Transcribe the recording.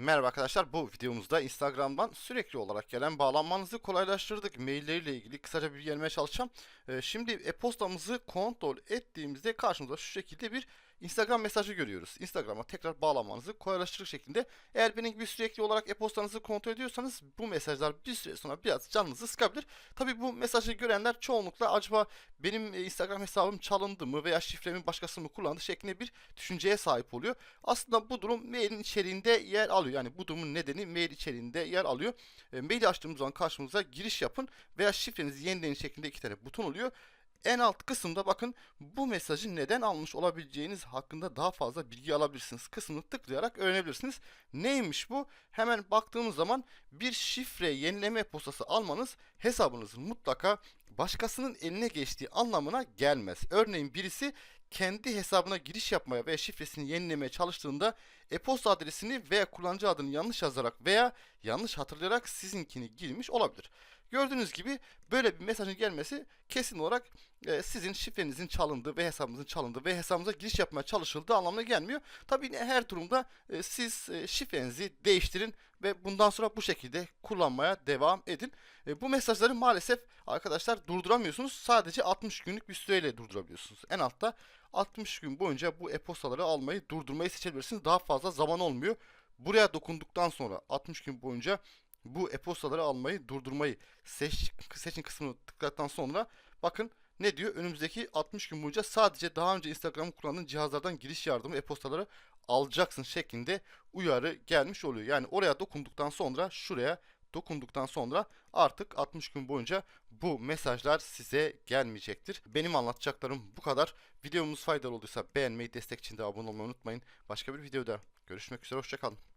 Merhaba arkadaşlar bu videomuzda Instagram'dan sürekli olarak gelen bağlanmanızı kolaylaştırdık. Mailleriyle ilgili kısaca bir gelmeye çalışacağım. Ee, şimdi e-postamızı kontrol ettiğimizde karşımıza şu şekilde bir Instagram mesajı görüyoruz. Instagram'a tekrar bağlanmanızı kolaylaştırır şekilde. Eğer benim gibi sürekli olarak e-postanızı kontrol ediyorsanız bu mesajlar bir süre sonra biraz canınızı sıkabilir. Tabi bu mesajı görenler çoğunlukla acaba benim e, Instagram hesabım çalındı mı veya şifremi başkası mı kullandı şeklinde bir düşünceye sahip oluyor. Aslında bu durum mailin içeriğinde yer alıyor. Yani bu durumun nedeni mail içeriğinde yer alıyor. E, mail açtığımız zaman karşımıza giriş yapın veya şifrenizi yenileyin şeklinde iki tane buton oluyor. En alt kısımda bakın bu mesajı neden almış olabileceğiniz hakkında daha fazla bilgi alabilirsiniz. Kısmını tıklayarak öğrenebilirsiniz. Neymiş bu? Hemen baktığımız zaman bir şifre yenileme postası almanız hesabınızın mutlaka başkasının eline geçtiği anlamına gelmez. Örneğin birisi kendi hesabına giriş yapmaya veya şifresini yenilemeye çalıştığında e-posta adresini veya kullanıcı adını yanlış yazarak veya yanlış hatırlayarak sizinkini girmiş olabilir. Gördüğünüz gibi böyle bir mesajın gelmesi kesin olarak e, sizin şifrenizin çalındığı ve hesabınızın çalındığı ve hesabınıza giriş yapmaya çalışıldığı anlamına gelmiyor. Tabii her durumda e, siz e, şifrenizi değiştirin ve bundan sonra bu şekilde kullanmaya devam edin. E, bu mesajları maalesef arkadaşlar durduramıyorsunuz. Sadece 60 günlük bir süreyle durdurabiliyorsunuz. En altta 60 gün boyunca bu e-postaları almayı durdurmayı seçebilirsiniz. Daha fazla zaman olmuyor. Buraya dokunduktan sonra 60 gün boyunca bu e-postaları almayı durdurmayı seç, seçin kısmını tıkladıktan sonra bakın ne diyor? Önümüzdeki 60 gün boyunca sadece daha önce Instagram'ı kullandığın cihazlardan giriş yardımı e-postaları alacaksın şeklinde uyarı gelmiş oluyor. Yani oraya dokunduktan sonra şuraya dokunduktan sonra artık 60 gün boyunca bu mesajlar size gelmeyecektir. Benim anlatacaklarım bu kadar. Videomuz faydalı olduysa beğenmeyi, destek için de abone olmayı unutmayın. Başka bir videoda görüşmek üzere, hoşçakalın.